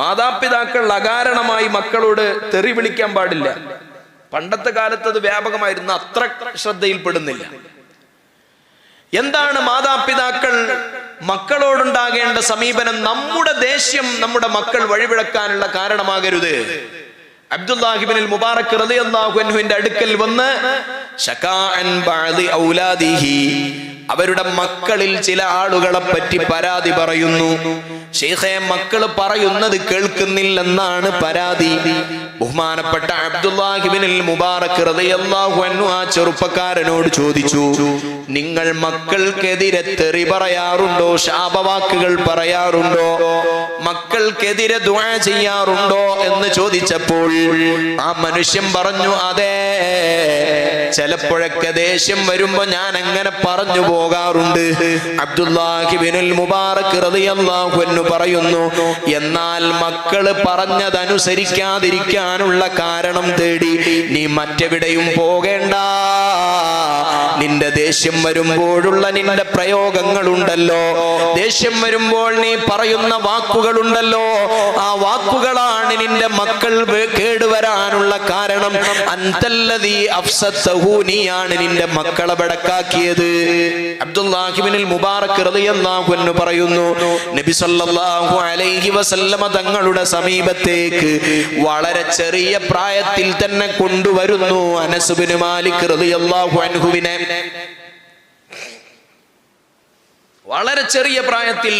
മാതാപിതാക്കൾ അകാരണമായി മക്കളോട് തെറി വിളിക്കാൻ പാടില്ല. പണ്ടത്തെ കാലത്ത് അത് വ്യാപകമായിരുന്നു. അത്ര ശ്രദ്ധയിൽപ്പെടുന്നില്ല. എന്താണ് മാതാപിതാക്കൾ മക്കളോടുണ്ടാകേണ്ട സമീപനം? നമ്മുടെ ദേഷ്യം നമ്മുടെ മക്കൾ വഴിവിളക്കാനുള്ള കാരണമാകരുത്. അബ്ദുല്ലാഹിബിനിൽ മുബാറക് റളിയല്ലാഹു അൻഹുവിന്റെ അടുക്കൽ വന്ന് ഔലാദിഹി അവരുടെ മക്കളിൽ ചില ആളുകളെ പറ്റി പരാതി പറയുന്നു. ഷെയ്ഖെ മക്കൾ പറയുന്നത് കേൾക്കുന്നില്ലെന്നാണ് പരാതി. ബഹുമാനപ്പെട്ട അബ്ദുല്ലാഹിബിനിൽ മുബാറക് അൻഹു ആ ചെറുപ്പക്കാരനോട് ചോദിച്ചു നിങ്ങൾ മക്കൾക്കെതിരെ തെറി പറയാറുണ്ടോ? ശാപവാക്കുകൾ പറയാറുണ്ടോ? മക്കൾക്കെതിരെ ദുആ ചെയ്യാറുണ്ടോ? എന്ന് ചോദിച്ചപ്പോൾ ആ മനുഷ്യൻ പറഞ്ഞു അതെ. ചിലപ്പോഴൊക്കെ ദേഷ്യം വരുമ്പോ ഞാൻ അങ്ങനെ പറഞ്ഞു പോകാറുണ്ട്. അബ്ദുല്ലാഹിബിനുൽ മുബാറക് റളിയല്ലാഹു അൻഹു പറയുന്നു എന്നാൽ മക്കൾ പറഞ്ഞതനുസരിക്കാതിരിക്കാനുള്ള കാരണം തേടി നീ മറ്റെവിടെയും പോകേണ്ട. നിന്റെ ദേഷ്യം വരുമ്പോഴുള്ള നിന്റെ പ്രയോഗങ്ങളുണ്ടല്ലോ. ദേഷ്യം വരുമ്പോൾ നീ പറയുന്ന വാക്കുകളുണ്ടല്ലോ. ആ വാക്കുകളാണ് നിന്റെ മക്കൾ കേടുവരാനുള്ള കാരണം. നീയാണ് നിന്റെ മക്കളെ ബടക്കാക്കിയത് അബ്ദുല്ലാഹിബിനിൽ മുബാറക് റളിയല്ലാഹു അൻഹു പറയുന്നു നബി സല്ലല്ലാഹു അലൈഹി വസല്ലമ തങ്ങളുടെ സമീപത്തേക്ക് വളരെ ചെറിയ പ്രായത്തിൽ തന്നെ കൊണ്ടുവരുന്നു അനസ് ബിൻ മാലിക് റളിയല്ലാഹു അൻഹുവിനെ. വളരെ ചെറിയ പ്രായത്തിൽ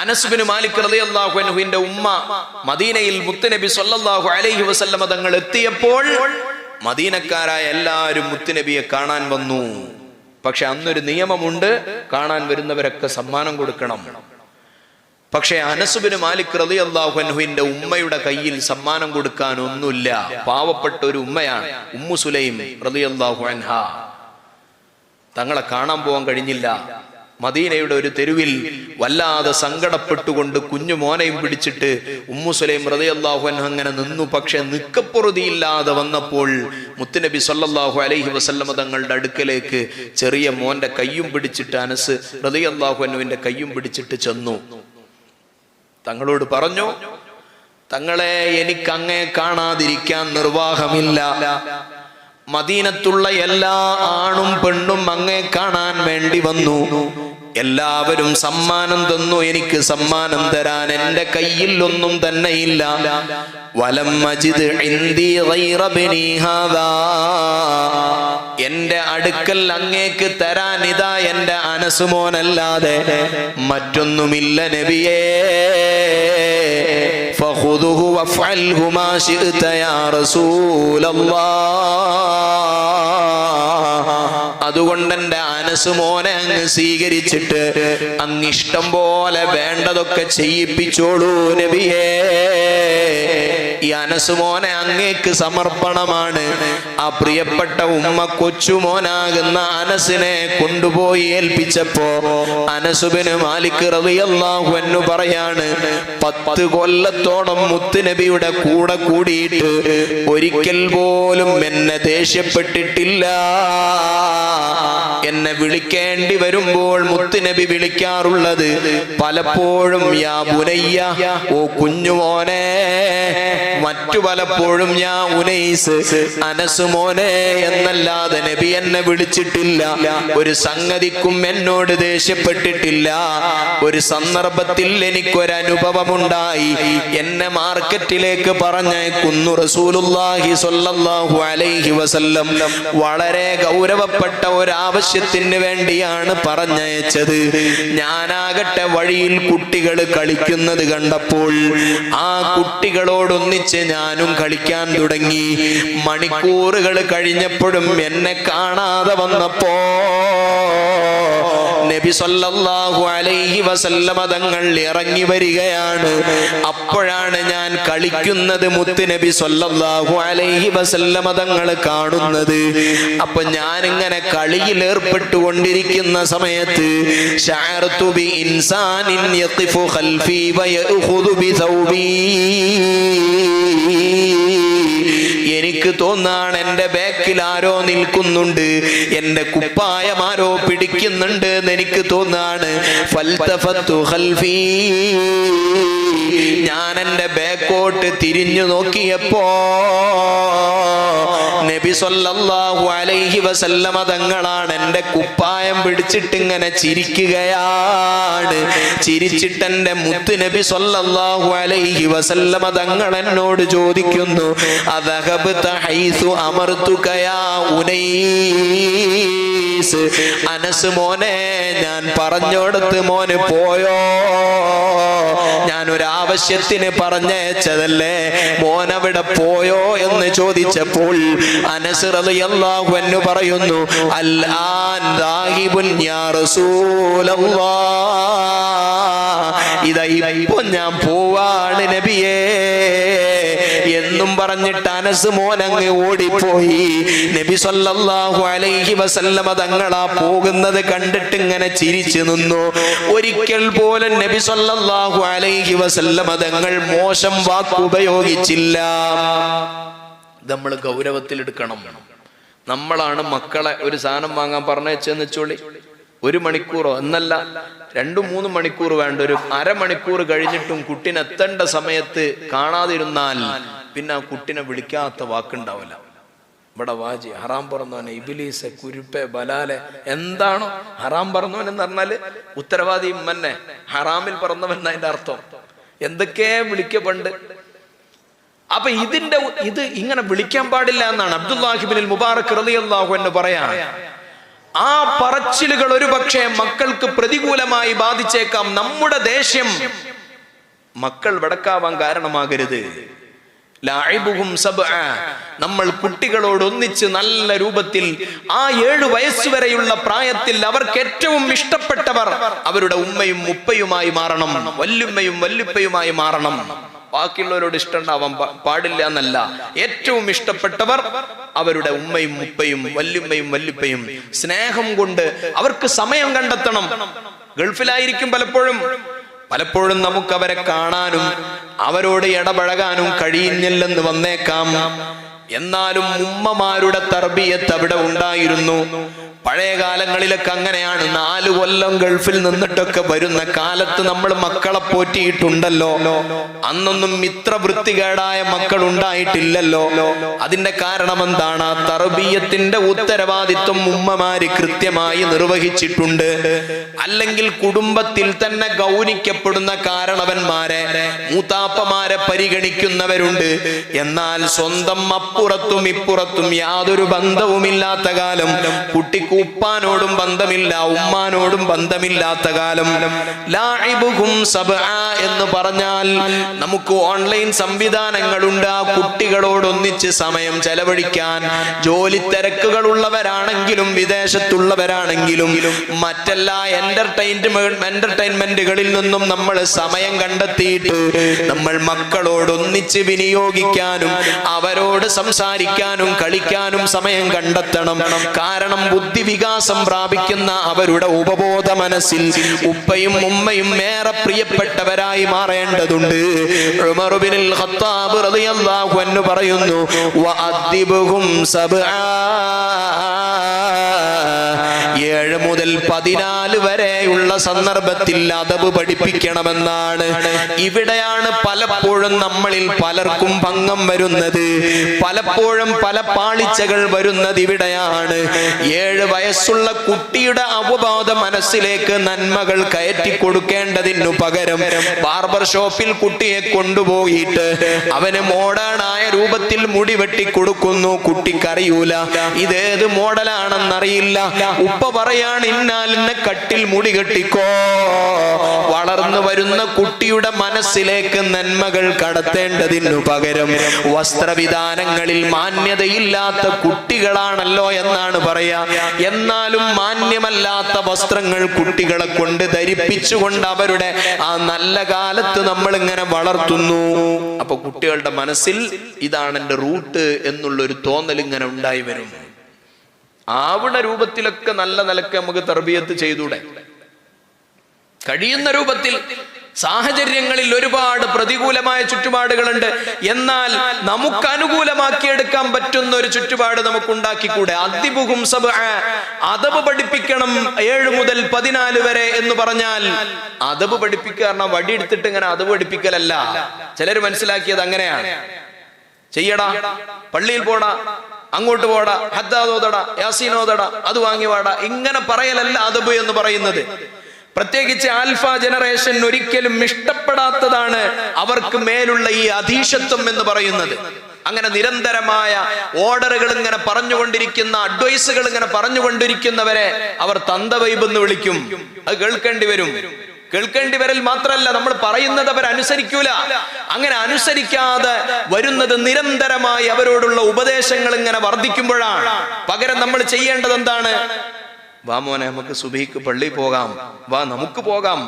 അനസുബിന് മാലിക് റളിയല്ലാഹു അൻഹുവിന്റെ ഉമ്മ മദീനയിൽ മുത്തുനബി സല്ലല്ലാഹു അലൈഹി വസല്ലമ തങ്ങൾ എത്തിയപ്പോൾ മദീനക്കാരായ എല്ലാവരും മുത്തുനബിയെ കാണാൻ വന്നു. പക്ഷെ അന്നൊരു നിയമമുണ്ട് കാണാൻ വരുന്നവരൊക്കെ സമ്മാനം കൊടുക്കണം. പക്ഷെ അനസുബിന് മാലിക് റതി അൻഹുവിന്റെ ഉമ്മയുടെ കയ്യിൽ സമ്മാനം കൊടുക്കാൻ ഒന്നുമില്ല. പാവപ്പെട്ട ഒരു ഉമ്മയാണ് ഉമ്മു സുലൈം റതി അൻഹ. തങ്ങളെ കാണാൻ പോകാൻ കഴിഞ്ഞില്ല. മദീനയുടെ ഒരു തെരുവിൽ വല്ലാതെ സങ്കടപ്പെട്ടുകൊണ്ട് കുഞ്ഞു മോനെയും പിടിച്ചിട്ട് ഉമ്മു സുലൈം റളിയല്ലാഹു അൻഹു അങ്ങനെ നിന്നു. പക്ഷെ നിക്കപ്പൊറുതിയില്ലാതെ വന്നപ്പോൾ മുത്തുനബി സല്ലാഹു അലൈഹി വസല്ലമ തങ്ങളുടെ അടുക്കലേക്ക് ചെറിയ മോന്റെ കയ്യും പിടിച്ചിട്ട് അനസ് റളിയല്ലാഹു അൻഹുവിന്റെ കയ്യും പിടിച്ചിട്ട് ചെന്നു. തങ്ങളോട് പറഞ്ഞു തങ്ങളെ എനിക്ക് അങ്ങേ കാണാതിരിക്കാൻ നിർവാഹമില്ല. മദീനത്തുള്ള എല്ലാ ആണും പെണ്ണും അങ്ങേ കാണാൻ വേണ്ടി വന്നു. എല്ലാവരും സമ്മാനം തന്നു. എനിക്ക് സമ്മാനം തരാൻ എന്റെ കയ്യിൽ ഒന്നും തന്നെ ഇല്ല. വലം മജിദ്. എന്റെ അടുക്കൽ അങ്ങേക്ക് തരാൻ ഇതാ എന്റെ അനസുമോനല്ലാതെ മറ്റൊന്നുമില്ല നബിയേ. فخذه وافعله ما شئت يا رسول الله അതുകൊണ്ട് എന്റെ അനസ് മോനെ അങ്ങ് സ്വീകരിച്ചിട്ട് അങ്ങ് ഇഷ്ടം പോലെ വേണ്ടതൊക്കെ ചെയ്യിപ്പിച്ചോളൂ നബിയേ ഈ അനസ് മോനെ അങ്ങേക്ക് സമർപ്പണമാണ്. ആ പ്രിയപ്പെട്ട ഉമ്മ കൊച്ചുമോനാകുന്ന അനസിനെ കൊണ്ടുപോയി ഏൽപ്പിച്ചപ്പോ അനസുബിന് മാലിക് റവിയല്ലാഹു അൻഹു പറയാണ് പത്ത് കൊല്ലത്തോളം മുത്തുനബിയുടെ കൂടെ കൂടിയിട്ട് ഒരിക്കൽ പോലും എന്നെ ദേഷ്യപ്പെട്ടിട്ടില്ല. എന്നെ വിളിക്കേണ്ടി വരുമ്പോൾ മുത്തുനബി വിളിക്കാറുള്ളത് പലപ്പോഴും യാ ബുനയ്യ ഓ കുഞ്ഞുമോനെ മറ്റു പലപ്പോഴും ഞാൻ ഉനൈസ് അനസുമോനെ എന്നല്ലാതെ നബി എന്നെ വിളിച്ചിട്ടില്ല. ഒരു സംഗതിക്കും എന്നോട് ദേഷ്യപ്പെട്ടിട്ടില്ല. ഒരു സന്ദർഭത്തിൽ എനിക്കൊരു അനുഭവമുണ്ടായി എന്നെ മാർക്കറ്റിലേക്ക് പറഞ്ഞയക്കുന്നു റസൂലുല്ലാഹി സ്വല്ലല്ലാഹു അലൈഹി വസല്ലം. വളരെ ഗൗരവപ്പെട്ട ഒരു ആവശ്യത്തിന് വേണ്ടിയാണ് പറഞ്ഞയച്ചത്. ഞാനാകട്ടെ വഴിയിൽ കുട്ടികൾ കളിക്കുന്നത് കണ്ടപ്പോൾ ആ കുട്ടികളോടൊന്നിച്ച് ഞാനും കളിക്കാൻ തുടങ്ങി. മണിക്കൂറുകൾ കഴിഞ്ഞപ്പോഴും എന്നെ കാണാതെ വന്നപ്പോ നബി സല്ലല്ലാഹു അലൈഹി വസല്ലമ തങ്ങൾ ഇറങ്ങി വരികയാണ്. അപ്പോഴാണ് ഞാൻ കളിക്കുന്നത് മുത്ത് നബി സല്ലല്ലാഹു അലൈഹി വസല്ലമ തങ്ങൾ കാണുന്നത്. അപ്പൊ ഞാൻ ഇങ്ങനെ കളിയിൽ ഏർപ്പെട്ടുകൊണ്ടിരിക്കുന്ന സമയത്ത് ശഅർതു ബി ഇൻസാനിൻ യഖിഫു ഖൽഫി വയഖുദു ബി ഥൗബി എനിക്ക് തോന്നാണ് എന്റെ ബാക്കിൽ ആരോ നിൽക്കുന്നുണ്ട്. എന്റെ കുപ്പായം ആരോ പിടിക്കുന്നുണ്ട് എന്ന് എനിക്ക് തോന്നാണ്. ഞാൻ എന്റെ ബാക്കോട്ട് തിരിഞ്ഞു നോക്കിയപ്പോ നബി സല്ലല്ലാഹു അലൈഹി വസല്ലമ തങ്ങളാണ് എന്റെ കുപ്പായം പിടിച്ചിട്ട് ഇങ്ങനെ ചിരിക്കുകയാണ്. ചിരിച്ചിട്ട് എന്റെ മുത്ത് നബി സല്ലല്ലാഹു അലൈഹി വസല്ലമ തങ്ങൾ എന്നോട് ചോദിക്കുന്നു അദഹബ്ത അനസ് മോനെ ഞാൻ പറഞ്ഞോടത്ത് മോന് പോയോ? ഞാൻ ഒരു ആവശ്യത്തിന് പറഞ്ഞയച്ചതല്ലേ? മോനവിടെ പോയോ എന്ന് ചോദിച്ചപ്പോൾ അനസ് റളിയല്ലാഹു അൻഹു പറയുന്നു അൽ ആൻ യാ ഇപ്പൊ ഞാൻ പോവാണ് നബിയേ. എന്നും പറഞ്ഞിട്ട് അനസ് മോനങ്ങ് ഓടിപ്പോയി. നബി സല്ലല്ലാഹു അലൈഹി വസല്ലമ തങ്ങളാ പോകുന്നത് കണ്ടിട്ട് ഇങ്ങനെ ചിരിച്ചു നിന്നു. ഒരിക്കൽ പോലും നബി സല്ലല്ലാഹു അലൈഹി വസല്ലമ തങ്ങൾ മോശം വാക്ക് ഉപയോഗിച്ചില്ല. നമ്മൾ ഗൗരവത്തിലെടുക്കണം. നമ്മളാണ് മക്കളെ ഒരു സാധനം വാങ്ങാൻ പറഞ്ഞേച്ചെന്ന് വെച്ചോളി. ഒരു മണിക്കൂറോ എന്നല്ല രണ്ടു മൂന്ന് മണിക്കൂർ വേണ്ട. ഒരു അരമണിക്കൂർ കഴിഞ്ഞിട്ടും കുട്ടിനെത്തേണ്ട സമയത്ത് കാണാതിരുന്നാൽ പിന്നെ ആ കുട്ടിനെ വിളിക്കാത്ത വാക്കുണ്ടാവില്ല. ഇവിടെ വാജി ഹറാം പറന്നവനെ ഇബിലീസ് കുരുപ്പെ ബലാലെ എന്താണോ ഹറാം പറന്നവൻ എന്ന് പറഞ്ഞാൽ ഉത്തരവാദി ഇമ്മന്നെ ഹറാമിൽ പറഞ്ഞവൻ എന്നതിന്റെ അർത്ഥം. എന്തൊക്കെ വിളിക്ക പണ്ട് അപ്പൊ ഇതിന്റെ ഇത് ഇങ്ങനെ വിളിക്കാൻ പാടില്ല എന്നാണ് അബ്ദുല്ലാഹിബിനിൽ മുബാറക് റളിയല്ലാഹു എന്ന് പറയാ ആ പറച്ചിലുകൾ ഒരു പക്ഷേ മക്കൾക്ക് പ്രതികൂലമായി ബാധിച്ചേക്കാം. നമ്മുടെ ദേഷ്യം മക്കൾ വടക്കാവാൻ കാരണമാകരുത്. നമ്മൾ കുട്ടികളോട് ഒന്നിച്ച് നല്ല രൂപത്തിൽ ആ ഏഴു വയസ്സുവരെയുള്ള പ്രായത്തിൽ അവർക്ക് ഏറ്റവും ഇഷ്ടപ്പെട്ടവർ അവരുടെ ഉമ്മയും ഉപ്പയുമായി മാറണം വല്ലുമ്മയും വല്ലുപ്പയുമായി മാറണം. ബാക്കിയുള്ളവരോട് ഇഷ്ടമുണ്ടാവാൻ പാടില്ല എന്നല്ല. ഏറ്റവും ഇഷ്ടപ്പെട്ടവർ അവരുടെ ഉമ്മയും ഉപ്പയും വല്ലുമ്മയും വല്ലുപ്പയും. സ്നേഹം കൊണ്ട് അവർക്ക് സമയം കണ്ടെത്തണം. ഗൾഫിലായിരിക്കും പലപ്പോഴും. പലപ്പോഴും നമുക്ക് അവരെ കാണാനും അവരോട് ഇടപഴകാനും കഴിയുന്നില്ലെന്ന് വന്നേക്കാം. എന്നാലും ഉമ്മമാരുടെ തർബിയത്ത് അവിടെ ഉണ്ടായിരുന്നു. പഴയ കാലങ്ങളിലൊക്കെ അങ്ങനെയാണ്. നാല് കൊല്ലം ഗൾഫിൽ നിന്നിട്ടൊക്കെ വരുന്ന കാലത്ത് നമ്മൾ മക്കളെ പോറ്റിയിട്ടുണ്ടല്ലോ. അന്നൊന്നും ഇത്ര വൃത്തികേടായ മക്കൾ ഉണ്ടായിട്ടില്ലല്ലോ. അതിന്റെ കാരണം എന്താണ്? തറബീയത്തിന്റെ ഉത്തരവാദിത്വം ഉമ്മമാര് കൃത്യമായി നിർവഹിച്ചിട്ടുണ്ട്. അല്ലെങ്കിൽ കുടുംബത്തിൽ തന്നെ ഗൗനിക്കപ്പെടുന്ന കാരണവന്മാരെ മൂത്താപ്പമാരെ പരിഗണിക്കുന്നവരുണ്ട്. എന്നാൽ സ്വന്തം അപ്പുറത്തും ഇപ്പുറത്തും യാതൊരു ബന്ധവുമില്ലാത്ത കാലം ഉപ്പാനോടും ബന്ധമില്ല ഉമ്മാനോടും ബന്ധമില്ലാത്ത കാലം. ലാഇബുഹും സബ്ആ എന്ന് പറഞ്ഞാൽ നമുക്ക് ഓൺലൈൻ സംവിധാനങ്ങളുണ്ട് ആ കുട്ടികളോടൊന്നിച്ച് സമയം ചെലവഴിക്കാൻ ജോലി തിരക്കുകളുള്ളവരാണെങ്കിലും വിദേശത്തുള്ളവരാണെങ്കിലും മറ്റെല്ലാ എന്റർടൈൻമെന്റ് എന്റർടൈൻമെന്റുകളിൽ നിന്നും നമ്മൾ സമയം കണ്ടെത്തിയിട്ട് നമ്മൾ മക്കളോട് ഒന്നിച്ച് വിനിയോഗിക്കാനും അവരോട് സംസാരിക്കാനും കളിക്കാനും സമയം കണ്ടെത്തണം. കാരണം ബുദ്ധിവികാസം പ്രാപിക്കുന്ന അവരുടെ ഉപബോധ മനസ്സിൽ ഉപ്പയും ഉമ്മയും ഏറെ പ്രിയപ്പെട്ടവരായി മാറേണ്ടതുണ്ട്. ഖത്താബ് പറയുന്നു ഏഴ് മുതൽ പതിനാല് വരെയുള്ള സന്ദർഭത്തിൽ അതബ് പഠിപ്പിക്കണമെന്നാണ്. ഇവിടെയാണ് പലപ്പോഴും നമ്മളിൽ പലർക്കും ഭംഗം വരുന്നത്. പലപ്പോഴും പല പാളിച്ചകൾ വരുന്നത് ഇവിടെയാണ്. ഏഴ് വയസ്സുള്ള കുട്ടിയുടെ അവബോധ മനസ്സിലേക്ക് നന്മകൾ കയറ്റി കൊടുക്കേണ്ടതിനു പകരം ബാർബർ ഷോപ്പിൽ കുട്ടിയെ കൊണ്ടുപോയിട്ട് അവന് മോഡേണായ രൂപത്തിൽ മുടി വെട്ടി കൊടുക്കുന്നു. കുട്ടിക്കറിയൂല. ഇതേത് മോഡലാണെന്നറിയില്ല. ഉപ്പ പറയാണ് ഇന്നാലിന്ന് കട്ടിൽ മുടി കെട്ടിക്കോ. വളർന്നു വരുന്ന കുട്ടിയുടെ മനസ്സിലേക്ക് നന്മകൾ കടത്തേണ്ടതിനു പകരം വസ്ത്രവിധാനങ്ങളിൽ മാന്യതയില്ലാത്ത കുട്ടികളാണല്ലോ എന്നാണ് പറയാ. എന്നാലും മാന്യമല്ലാത്ത വസ്ത്രങ്ങൾ കുട്ടികളെ കൊണ്ട് ധരിപ്പിച്ചുകൊണ്ട് അവരുടെ ആ നല്ല കാലത്ത് നമ്മൾ ഇങ്ങനെ വളർത്തുന്നു. അപ്പൊ കുട്ടികളുടെ മനസ്സിൽ ഇതാണ് എന്റെ റൂട്ട് എന്നുള്ള ഒരു തോന്നൽ ഇങ്ങനെ ഉണ്ടായി വരും. ആവണ രൂപത്തിലൊക്കെ നല്ല നിലയ്ക്ക് നമുക്ക് തർബീയത്ത് ചെയ്തൂടെ? കഴിയുന്ന രൂപത്തിൽ സാഹചര്യങ്ങളിൽ ഒരുപാട് പ്രതികൂലമായ ചുറ്റുപാടുകളുണ്ട്. എന്നാൽ നമുക്ക് അനുകൂലമാക്കിയെടുക്കാൻ പറ്റുന്ന ഒരു ചുറ്റുപാട് നമുക്ക് ഉണ്ടാക്കിക്കൂടെ അതിബുഹും സബ അതബ് പഠിപ്പിക്കണം ഏഴ് മുതൽ പതിനാല് വരെ എന്ന് പറഞ്ഞാൽ അതബ് പഠിപ്പിക്കുക കാരണം വടി എടുത്തിട്ട് ഇങ്ങനെ അതബ് പഠിപ്പിക്കലല്ല. ചിലർ മനസ്സിലാക്കിയത് അങ്ങനെയാണ്. ചെയ്യടാ പള്ളിയിൽ പോടാ അങ്ങോട്ട് പോടാ ഹദ്ദാദോദട യാസീനോദട അത് വാങ്ങി വാടാ. ഇങ്ങനെ പറയലല്ല അതബ് എന്ന് പറയുന്നത്. പ്രത്യേകിച്ച് ആൽഫ ജനറേഷൻ ഒരിക്കലും ഇഷ്ടപ്പെടാത്തതാണ് അവർക്ക് മേലുള്ള ഈ അധീശത്വം എന്ന് പറയുന്നത്. അങ്ങനെ നിരന്തരമായ ഓർഡറുകൾ ഇങ്ങനെ പറഞ്ഞുകൊണ്ടിരിക്കുന്ന അഡ്വൈസുകൾ ഇങ്ങനെ പറഞ്ഞുകൊണ്ടിരിക്കുന്നവരെ അവർ തന്തവൈബ് എന്ന് വിളിക്കും. അത് കേൾക്കേണ്ടി വരും. കേൾക്കേണ്ടി വരൽ മാത്രമല്ല നമ്മൾ പറയുന്നത് അവർ അനുസരിക്കൂല. അങ്ങനെ അനുസരിക്കാതെ വരുന്നത് നിരന്തരമായി അവരോടുള്ള ഉപദേശങ്ങൾ ഇങ്ങനെ വർദ്ധിക്കുമ്പോഴാണ്. പകരം നമ്മൾ ചെയ്യേണ്ടത് എന്താണ്? വാ മോനെ നമുക്ക് സുബിക്ക് പള്ളി പോകാം. വാ നമുക്ക് പോകാം.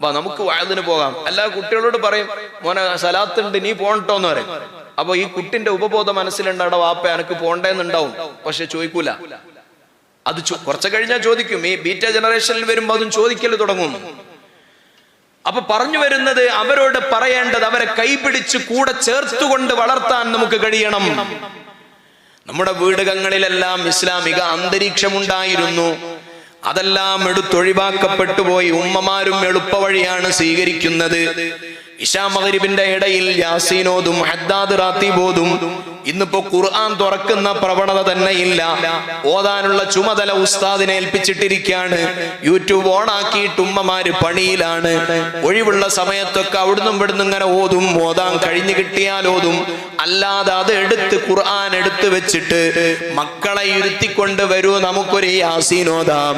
വാ നമുക്ക് വായതിന് പോകാം. എല്ലാ കുട്ടികളോട് പറയും മോനെ സലാത്തുണ്ട് നീ പോകണ്ടോന്ന് പറയും. അപ്പൊ ഈ കുട്ടിന്റെ ഉപബോധ മനസ്സിലുണ്ടാവും വാപ്പ എനക്ക് പോണ്ടേന്നുണ്ടാവും. പക്ഷെ ചോദിക്കൂല. അത് കുറച്ച് കഴിഞ്ഞാൽ ചോദിക്കും. ഈ ബീറ്റ ജനറേഷനിൽ വരുമ്പോ അതും ചോദിക്കൽ തുടങ്ങും. അപ്പൊ പറഞ്ഞു വരുന്നത് അവരോട് പറയേണ്ടത് അവരെ കൈപിടിച്ച് കൂടെ ചേർത്തുകൊണ്ട് വളർത്താൻ നമുക്ക് കഴിയണം. നമ്മുടെ വീടുകളിലെല്ലാം ഇസ്ലാമിക അന്തരീക്ഷമുണ്ടായിരുന്നു. അതെല്ലാം എടുത്തൊഴിവാക്കപ്പെട്ടു പോയി. ഉമ്മമാരും എളുപ്പവഴിയാണ് സ്വീകരിക്കുന്നത്. ഇഷാ മഹരിബിന്റെ ഇടയിൽ യാസീനോദും ഹദ്ദാദ് റാത്തീബോതും ഇന്നിപ്പോ ഖുർആൻ തുറക്കുന്ന പ്രവണത തന്നെ ഇല്ല. ഓതാനുള്ള ചുമതല ഉസ്താദിനെ ഏൽപ്പിച്ചിട്ടിരിക്കുകയാണ്. യൂട്യൂബ് ഓൺ ആക്കിയിട്ട് ഉമ്മമാര് പണിയിലാണ്. ഒഴിവുള്ള സമയത്തൊക്കെ അവിടുന്ന് ഇവിടുന്ന് ഇങ്ങനെ ഓതും ഓതാൻ കഴിഞ്ഞു കിട്ടിയാൽ ഓതും. അല്ലാതെ അത് എടുത്ത് ഖുർആൻ എടുത്ത് വെച്ചിട്ട് മക്കളെ ഇരുത്തിക്കൊണ്ട് വരൂ നമുക്കൊരു യാസീനോദാം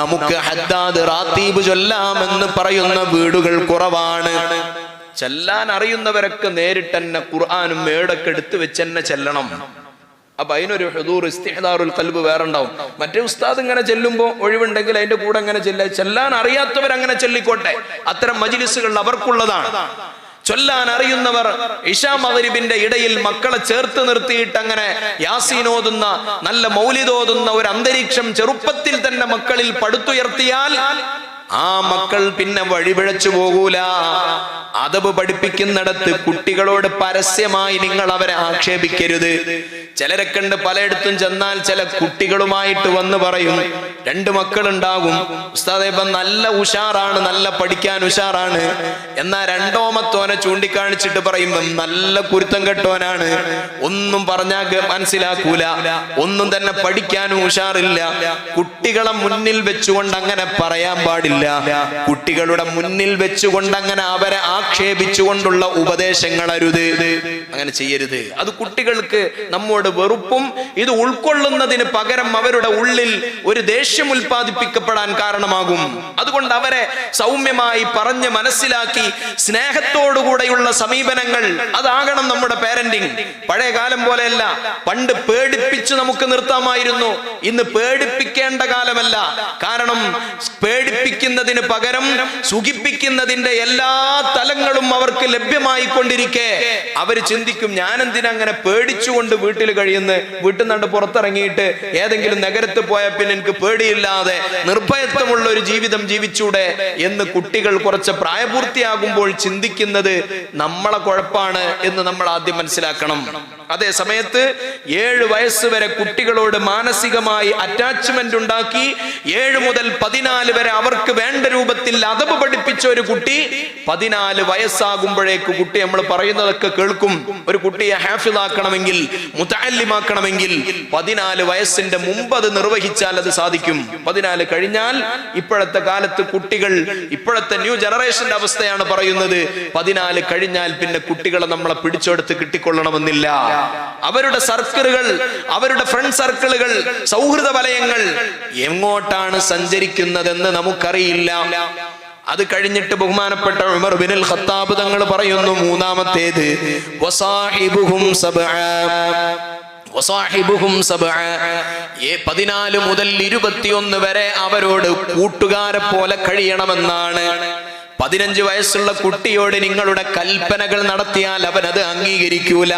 നമുക്ക് ഹദ്ദാദ് റാത്തീബ് ചൊല്ലാം എന്ന് പറയുന്ന വീടുകൾ കുറവാണ്. ചെല്ലാൻ അറിയുന്നവരൊക്കെ നേരിട്ടെന്നെ ഖുർആാനും മേടൊക്കെ എടുത്ത് വെച്ചെന്നെ ചെല്ലണം. അപ്പൊ അതിനൊരു ഹെദൂർ ഇസ്തിഹദാറുൽ കൽബ് വേറെ ഉണ്ടാവും. മറ്റേ ഉസ്താദ് ഇങ്ങനെ ചെല്ലുമ്പോൾ ഒഴിവുണ്ടെങ്കിൽ അതിന്റെ കൂടെ അങ്ങനെ ചെല്ല ചെല്ലാൻ അറിയാത്തവർ അങ്ങനെ ചെല്ലിക്കോട്ടെ. അത്തരം മജിലിസുകൾ അവർക്കുള്ളതാണ്. ചൊല്ലാൻ അറിയുന്നവർ ഇഷാ മകരിബിന്റെ ഇടയിൽ മക്കളെ ചേർത്ത് നിർത്തിയിട്ട് അങ്ങനെ യാസീനോതുന്ന നല്ല മൗലിതോതുന്ന ഒരു അന്തരീക്ഷം ചെറുപ്പത്തിൽ തന്നെ മക്കളിൽ പടുത്തുയർത്തിയാൽ ആ മക്കൾ പിന്നെ വഴിപിഴച്ചു പോകൂല. അതവ് പഠിപ്പിക്കുന്നിടത്ത് കുട്ടികളോട് പരസ്യമായി നിങ്ങൾ അവരെ ആക്ഷേപിക്കരുത്. ചിലരെ കണ്ട് പലയിടത്തും ചെന്നാൽ ചില കുട്ടികളുമായിട്ട് വന്ന് പറയും രണ്ട് മക്കളുണ്ടാകും. ഉസ്താദെ ഇപ്പം നല്ല ഉഷാറാണ് നല്ല പഠിക്കാൻ ഉഷാറാണ്. എന്നാ രണ്ടോമത്തോനെ ചൂണ്ടിക്കാണിച്ചിട്ട് പറയുമ്പം നല്ല കുരുത്തം കെട്ടോനാണ് ഒന്നും പറഞ്ഞാൽ മനസ്സിലാക്കൂല. ഒന്നും തന്നെ പഠിക്കാനും ഉഷാറില്ല. കുട്ടികളെ മുന്നിൽ വെച്ചുകൊണ്ട് അങ്ങനെ പറയാൻ പാടില്ല. കുട്ടികളുടെ മുന്നിൽ വെച്ചുകൊണ്ട് അങ്ങനെ അവരെ ആക്ഷേപിച്ചുകൊണ്ടുള്ള ഉപദേശങ്ങൾ അരുത് അങ്ങനെ ചെയ്യരുത്. അത് കുട്ടികൾക്ക് നമ്മോട് വെറുപ്പും ഇത് ഉൾക്കൊള്ളുന്നതിന് പകരം അവരുടെ ഉള്ളിൽ ഒരു ദേഷ്യം ഉൽപ്പാദിപ്പിക്കപ്പെടാൻ കാരണമാകും. അതുകൊണ്ട് അവരെ സൗമ്യമായി പറഞ്ഞ് മനസ്സിലാക്കി സ്നേഹത്തോടുകൂടെയുള്ള സമീപനങ്ങൾ അതാകണം നമ്മുടെ പാരന്റിങ് പഴയ കാലം പോലെയല്ല. പണ്ട് പേടിപ്പിച്ച് നമുക്ക് നിർത്താമായിരുന്നു. ഇന്ന് പേടിപ്പിക്കേണ്ട കാലമല്ല. കാരണം പേടിപ്പിക്കുന്നതിന് പകരം സുഖിപ്പിക്കുന്നതിന്റെ എല്ലാ തലങ്ങളും അവർക്ക് ലഭ്യമായി കൊണ്ടിരിക്കെ അവർ ചിന്തിക്കും ഞാൻ എന്തിനാ അങ്ങനെ പേടിച്ചുകൊണ്ട് വീട്ടിൽ കഴിയുന്ന? വീട്ടിൽ നിന്ന് പുറത്തിറങ്ങിയിട്ട് ഏതെങ്കിലും നഗരത്തിൽ പോയാൽ പിന്നെ എനിക്ക് പേടിയില്ലാതെ നിർഭയത്വമുള്ള ഒരു ജീവിതം ജീവിച്ചൂടെ? എന്ന് കുട്ടികൾ കുറച്ച് പ്രായപൂർത്തിയാകുമ്പോൾ ചിന്തിക്കുന്നത് നമ്മളെ കുഴപ്പാണ് എന്ന് നമ്മൾ ആദ്യം മനസ്സിലാക്കണം. അതേ സമയത്ത് ഏഴ് വയസ്സ് വരെ കുട്ടികളോട് മാനസികമായി അറ്റാച്ച്മെന്റ് ഉണ്ടാക്കി ഏഴ് മുതൽ പതിനാല് വരെ അവർക്ക് വേണ്ട രൂപത്തിൽ അതവ് പഠിപ്പിച്ച ഒരു കുട്ടി പതിനാല് വയസ്സാകുമ്പോഴേക്ക് കുട്ടി നമ്മൾ പറയുന്നതൊക്കെ കേൾക്കും. ഒരു കുട്ടിയെ ഹാഫിതാക്കണമെങ്കിൽ മുതാലിമാക്കണമെങ്കിൽ പതിനാല് വയസ്സിന്റെ മുമ്പ് അത് നിർവഹിച്ചാൽ അത് സാധിക്കും. പതിനാല് കഴിഞ്ഞാൽ ഇപ്പോഴത്തെ കാലത്ത് കുട്ടികൾ ഇപ്പോഴത്തെ ന്യൂ ജനറേഷന്റെ അവസ്ഥയാണ് പറയുന്നത്. പതിനാല് കഴിഞ്ഞാൽ പിന്നെ കുട്ടികളെ നമ്മളെ പിടിച്ചെടുത്ത് കിട്ടിക്കൊള്ളണമെന്നില്ല. അവരുടെ സർക്കിളുകൾ അവരുടെ ഫ്രണ്ട് സർക്കിളുകൾ സൗഹൃദ വലയങ്ങൾ എങ്ങോട്ടാണ് സഞ്ചരിക്കുന്നതെന്ന് നമുക്കറിയില്ല. അത് കഴിഞ്ഞിട്ട് ബഹുമാനപ്പെട്ട ഉമർ ബിനുൽ ഖത്താബ് തങ്ങൾ പറയുന്നു മൂന്നാമത്തേത് വസാഹിബുഹും സബ്ആ പതിനാല് മുതൽ ഇരുപത്തിയൊന്ന് വരെ അവരോട് കൂട്ടുകാരെ പോലെ കഴിയണമെന്നാണ്. പതിനഞ്ച് വയസ്സുള്ള കുട്ടിയോട് നിങ്ങളുടെ കൽപ്പനകൾ നടത്തിയാൽ അവനത് അംഗീകരിക്കൂല.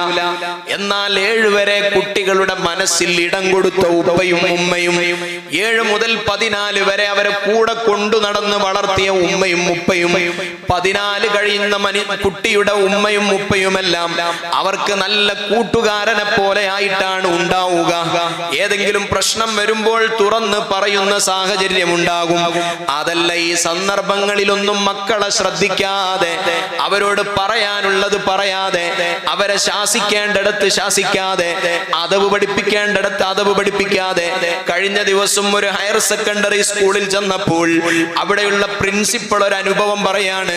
എന്നാൽ ഏഴുവരെ കുട്ടികളുടെ മനസ്സിൽ ഇടം കൊടുത്ത ഉപ്പയും ഉമ്മയും ഏഴ് മുതൽ പതിനാല് വരെ അവരെ കൂടെ കൊണ്ടു നടന്ന് വളർത്തിയ ഉമ്മയും ഉപ്പയും പതിനാല് കഴിയുന്ന മനി കുട്ടിയുടെ ഉമ്മയും ഉപ്പയുമെല്ലാം അവർക്ക് നല്ല കൂട്ടുകാരനെ പോലെ ആയിട്ടാണ് ഉണ്ടാവുക. ഏതെങ്കിലും പ്രശ്നം വരുമ്പോൾ തുറന്ന് പറയുന്ന സാഹചര്യം ഉണ്ടാകും അതല്ല ഈ സന്ദർഭങ്ങളിലൊന്നും മക്കളെ ശ്രദ്ധിക്കാതെ അവരോട് പറയാനുള്ളത് പറയാതെ അവരെ ശാസിക്കേണ്ടടത്ത് ശാസിക്കാതെ അതവ് പഠിപ്പിക്കേണ്ടടത്ത് അതവ് പഠിപ്പിക്കാതെ കഴിഞ്ഞ ദിവസം ഒരു ഹയർ സെക്കൻഡറി സ്കൂളിൽ ചെന്നപ്പോൾ അവിടെയുള്ള പ്രിൻസിപ്പൾ ഒരു അനുഭവം പറയാണ്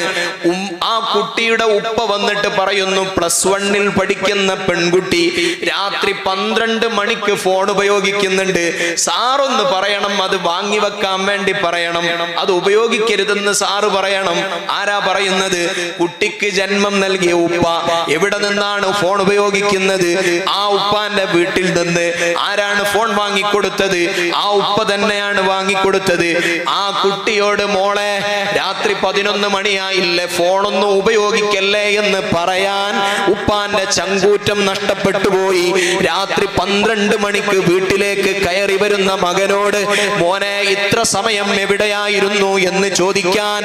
ആ കുട്ടിയുടെ ഉപ്പ വന്നിട്ട് പറയുന്നു പ്ലസ് വണ്ണിൽ പഠിക്കുന്ന പെൺകുട്ടി രാത്രി പന്ത്രണ്ട് മണിക്ക് ഫോൺ ഉപയോഗിക്കുന്നുണ്ട്. സാറൊന്ന് പറയണം അത് വാങ്ങി വെക്കാൻ വേണ്ടി പറയണം. അത് ഉപയോഗിക്കരുതെന്ന് സാറ് പറയണം. ആരാ പറയുന്നത്? കുട്ടിക്ക് ജന്മം നൽകിയ ഉപ്പ. എവിടെ നിന്നാണ് ഫോൺ ഉപയോഗിക്കുന്നത്? ആ ഉപ്പാന്റെ വീട്ടിൽ നിന്ന് ആരാണ് ഫോൺ വാങ്ങിക്കൊടുത്തത്? ആ ഉപ്പ തന്നെയാണ് വാങ്ങിക്കൊടുത്തത്. ആ കുട്ടിയോട് മോളെ രാത്രി പതിനൊന്ന് മണിയായില്ലേ ഫോണൊന്നും ഉപയോഗിക്കല്ലേ എന്ന് പറയാൻ ഉപ്പാന്റെ ചങ്കൂറ്റം നഷ്ടപ്പെട്ടു പോയി. രാത്രി പന്ത്രണ്ട് മണിക്ക് വീട്ടിലേക്ക് കയറി വരുന്ന മകനോട് മോനെ ഇത്ര സമയം എവിടെയായിരുന്നു? എന്ന് ചോദിക്കാൻ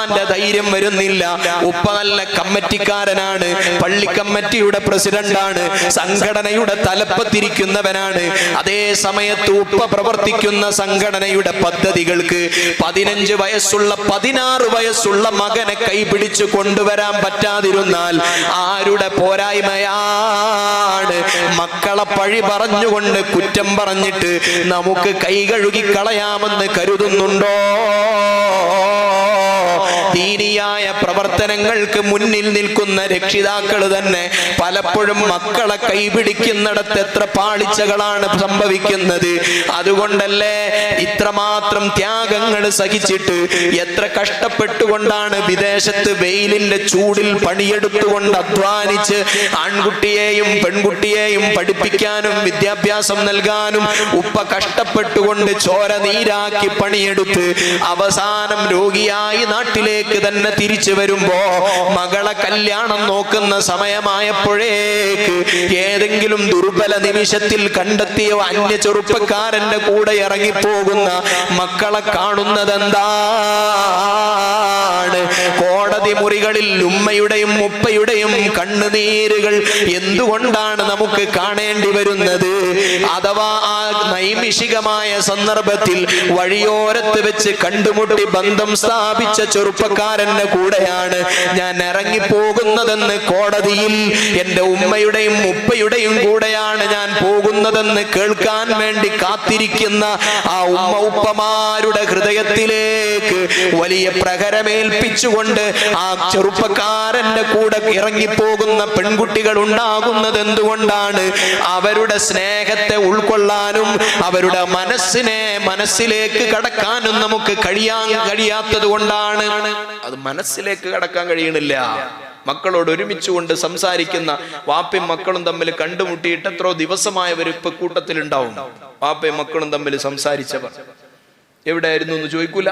ഉപ്പാന്റെ ധൈര്യം വരുന്നില്ല. ഉപ്പ നല്ല കമ്മിറ്റിക്കാരനാണ്. പള്ളി കമ്മിറ്റിയുടെ പ്രസിഡന്റാണ്. സംഘടനയുടെ തലപ്പത്തിരിക്കുന്നവനാണ്. അതേ സമയത്ത് ഉപ്പ പ്രവർത്തിക്കുന്ന സംഘടനയുടെ പദ്ധതികൾക്ക് പതിനഞ്ച് വയസ്സുള്ള പതിനാറ് വയസ്സുള്ള മകനെ കൈപിടിച്ചു കൊണ്ടുവരാൻ പറ്റാതിരുന്നാൽ ആരുടെ പോരായ്മയാണ്? മക്കളെ പഴി പറഞ്ഞുകൊണ്ട് കുറ്റം പറഞ്ഞിട്ട് നമുക്ക് കൈ കഴുകി കളയാമെന്ന് കരുതുന്നുണ്ടോ? ദീനിയായ പ്രവർത്തനങ്ങൾക്ക് മുന്നിൽ നിൽക്കുന്ന രക്ഷിതാക്കൾ തന്നെ പലപ്പോഴും മക്കളെ കൈപിടിക്കുന്നിടത്ത് എത്ര പാളിച്ചകളാണ് സംഭവിക്കുന്നത്. അതുകൊണ്ടല്ലേ ഇത്രമാത്രം ത്യാഗങ്ങൾ സഹിച്ചിട്ട് എത്ര കഷ്ടപ്പെട്ടുകൊണ്ടാണ് വിദേശത്ത് വെയിലിന്റെ ചൂടിൽ പണിയെടുത്തുകൊണ്ട് അധ്വാനിച്ച് ആൺകുട്ടിയെയും പെൺകുട്ടിയെയും പഠിപ്പിക്കാനും വിദ്യാഭ്യാസം നൽകാനും ഉപ്പ കഷ്ടപ്പെട്ടുകൊണ്ട് ചോര നീരാക്കി പണിയെടുത്ത് അവസാനം രോഗിയായി നാട്ടിലേക്ക് തന്നെ തിരിച്ചു വരുമ്പോ മകളെ കല്യാണം നോക്കുന്ന സമയമായപ്പോഴേക്ക് ഏതെങ്കിലും ദുർബല നിമിഷത്തിൽ കണ്ടെത്തിയ അന്യ ചെറുപ്പക്കാരന്റെ കൂടെ ഇറങ്ങിപ്പോകുന്ന മക്കളെ കാണുന്നത് എന്താണ് കോടതി മുറികളിൽ ഉമ്മയുടെയും ഉപ്പയുടെയും കണ്ണുനീരുകൾ എന്തുകൊണ്ടാണ് നമുക്ക് കാണേണ്ടി വരുന്നത്? അഥവാ ആ നൈമിഷികമായ സന്ദർഭത്തിൽ വഴിയോരത്ത് വെച്ച് കണ്ടുമുട്ടി ബന്ധം സ്ഥാപിച്ച ചെറുപ്പക്കാരന്റെ കൂടെയാണ് ഞാൻ ഇറങ്ങിപ്പോകുന്നതെന്ന് കോടതിയിൽ എന്റെ ഉമ്മയുടെയും ഉപ്പയുടെയും കൂടെയാണ് ഞാൻ പോകുന്നതെന്ന് കേൾക്കാൻ വേണ്ടി കാത്തിരിക്കുന്ന ആ ഉമ്മ ഉപ്പമാരുടെ ഹൃദയത്തിലേക്ക് വലിയ പ്രഹരമേൽപ്പിച്ചുകൊണ്ട് ആ ചെറുപ്പക്കാരന്റെ കൂടെ ഇറങ്ങിപ്പോകുന്ന പെൺകുട്ടികൾ ഉണ്ടാകുന്നത് എന്തുകൊണ്ടാണ്? അവരുടെ സ്നേഹത്തെ ഉൾക്കൊള്ളാനും അവരുടെ മനസ്സിനെ മനസ്സിലേക്ക് കടക്കാനും നമുക്ക് കഴിയാൻ കഴിയാത്തത് കൊണ്ടാണ്. അത് മനസ്സിലേക്ക് കടക്കാൻ കഴിയണില്ല. മക്കളോട് ഒരുമിച്ച് കൊണ്ട് സംസാരിക്കുന്ന വാപ്പയും മക്കളും തമ്മിൽ കണ്ടുമുട്ടിയിട്ട് എത്രയോ ദിവസമായവർ ഇപ്പൊ കൂട്ടത്തിലുണ്ടാവും വാപ്പയും മക്കളും തമ്മിൽ സംസാരിച്ചവർ. എവിടെയായിരുന്നു എന്ന് ചോദിക്കൂല?